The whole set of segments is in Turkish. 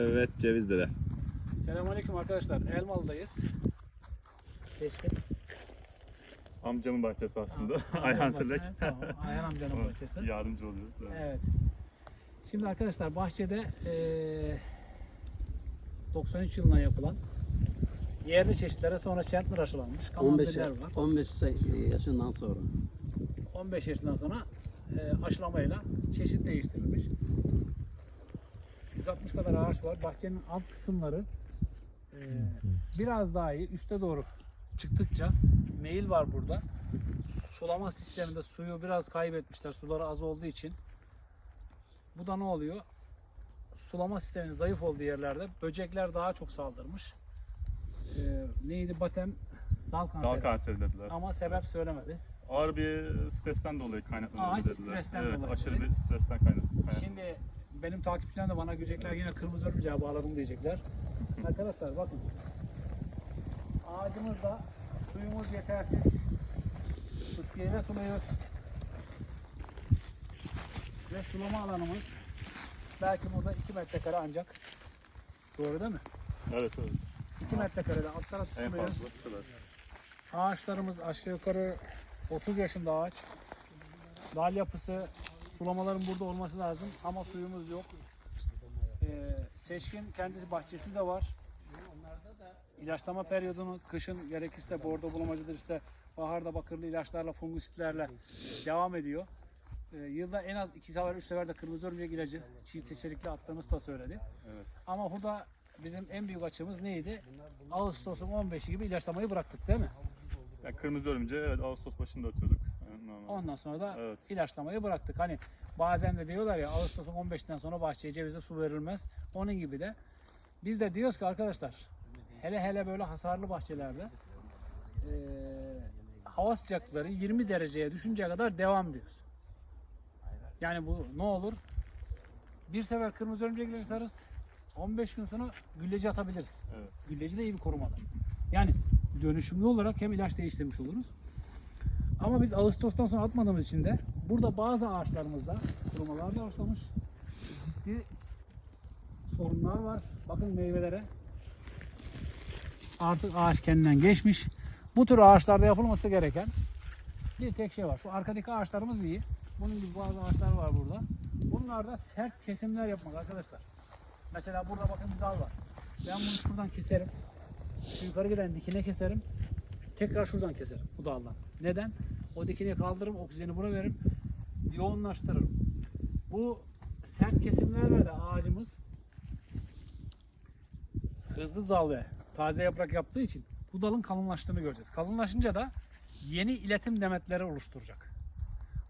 Evet ceviz dede. Selamünaleyküm arkadaşlar. Elmalı'dayız. Seçkin. Amcamın bahçesi aslında. Ayhan Selek. Tamam. Ayhan amcanın bahçesi. Yardımcı oluyoruz. Evet. Evet. Şimdi arkadaşlar bahçede eee 93 yılına yapılan yerli çeşitlere sonra Chandler aşılanmış. 15, Kamandıller var. 15 say- yaşından sonra. 15 yaşından sonra eee aşılamayla çeşit değiştirilmiş. 160 kadar ağaç var. Bahçenin alt kısımları eee, biraz daha iyi. Üste doğru çıktıkça meyil var burada. Sulama sisteminde suyu biraz kaybetmişler. Suları az olduğu için. Bu da ne oluyor? Sulama sisteminin zayıf olduğu yerlerde böcekler daha çok saldırmış. Eee, neydi? Batem dal kanseri. Dal kanseri dediler. Ama sebep söylemedi. Ağır bir stresten dolayı kaynaklanıyor dediler. stresten evet, dolayı aşırı bir stresten kaynaklanıyor. Şimdi benim takipçilerim de bana görecekler yine kırmızı örümceğe bağladım diyecekler. Arkadaşlar bakın. Ağacımızda suyumuz yetersiz. Fıskiyeyle suluyoruz. Ve sulama alanımız belki burada 2 metrekare ancak. Doğru değil mi? Evet evet. 2 metrekarede alt taraf En suluyoruz. fazla bu kadar. Ağaçlarımız aşağı yukarı 30 yaşında ağaç. Dal yapısı, sulamaların burada olması lazım ama suyumuz yok. Ee, seçkin kendisi bahçesi de var. İlaçlama periyodunu kışın gerekirse bordo bulamacıdır işte baharda bakırlı ilaçlarla fungusitlerle devam ediyor. Ee, yılda en az 2 sefer 3 sefer de kırmızı örümcek ilacı çiğ seçerikli attığımız da söyledi. Evet. Ama burada bizim en büyük açımız neydi? Ağustos'un 15'i gibi ilaçlamayı bıraktık değil mi? Yani kırmızı örümce evet Ağustos başında ötüyorduk. Ondan sonra da Evet. ilaçlamayı bıraktık. Hani bazen de diyorlar ya Ağustos'un 15'ten sonra bahçeye cevize su verilmez. Onun gibi de biz de diyoruz ki arkadaşlar hele hele böyle hasarlı bahçelerde eee, hava sıcaklıkları 20 dereceye düşünceye kadar devam diyoruz. Yani bu ne olur? Bir sefer kırmızı örümcek ilacı atarız. 15 gün sonra gülleci atabiliriz. Evet. Gülleci de iyi bir korumadır. Yani dönüşümlü olarak hem ilaç değiştirmiş oluruz. Ama biz Ağustos'tan sonra atmadığımız için de burada bazı ağaçlarımızda kurumalar da başlamış. Ciddi sorunlar var. Bakın meyvelere. Artık ağaç kendinden geçmiş. Bu tür ağaçlarda yapılması gereken bir tek şey var. Şu arkadaki ağaçlarımız iyi. Bunun gibi bazı ağaçlar var burada. Bunlarda sert kesimler yapmak arkadaşlar. Mesela burada bakın bir dal var. Ben bunu şuradan keserim. Yukarı giden dikine keserim. Tekrar şuradan keserim bu daldan. Neden? O dikine kaldırırım, oksijeni buraya veririm. Yoğunlaştırırım. Bu sert kesimlerle de ağacımız hızlı dal ve taze yaprak yaptığı için bu dalın kalınlaştığını göreceğiz. Kalınlaşınca da yeni iletim demetleri oluşturacak.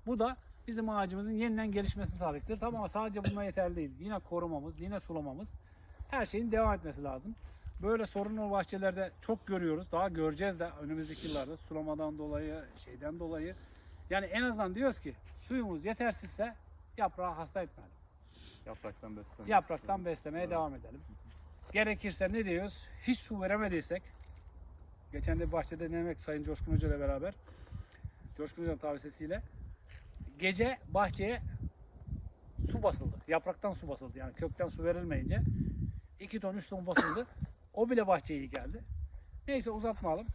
Bu da bizim ağacımızın yeniden gelişmesi sağlayacaktır. Tamam ama sadece bununla yeterli değil. Yine korumamız, yine sulamamız her şeyin devam etmesi lazım. Böyle sorunlu bahçelerde çok görüyoruz. Daha göreceğiz de önümüzdeki yıllarda sulamadan dolayı, şeyden dolayı. Yani en azından diyoruz ki suyumuz yetersizse yaprağı hasta etmeyelim. Yapraktan beslenmek. Yapraktan beslemeye devam edelim. Gerekirse ne diyoruz? Hiç su veremediysek geçen de bahçede denemek Sayın Coşkun Hoca ile beraber Coşkun Hoca'nın tavsiyesiyle gece bahçeye su basıldı. Yapraktan su basıldı. Yani kökten su verilmeyince 2 ton 3 ton basıldı. O bile bahçeye iyi geldi. Neyse uzatmayalım.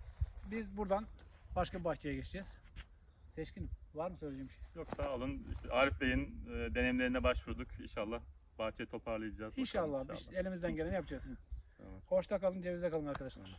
Biz buradan başka bir bahçeye geçeceğiz. Seçkinim var mı söyleyeceğim bir şey? Yok sağ olun. İşte Arif Bey'in e, deneyimlerine başvurduk. İnşallah bahçeyi toparlayacağız. bakalım İnşallah, biz elimizden geleni yapacağız. Tamam. Hoşça kalın, cevizde kalın arkadaşlar.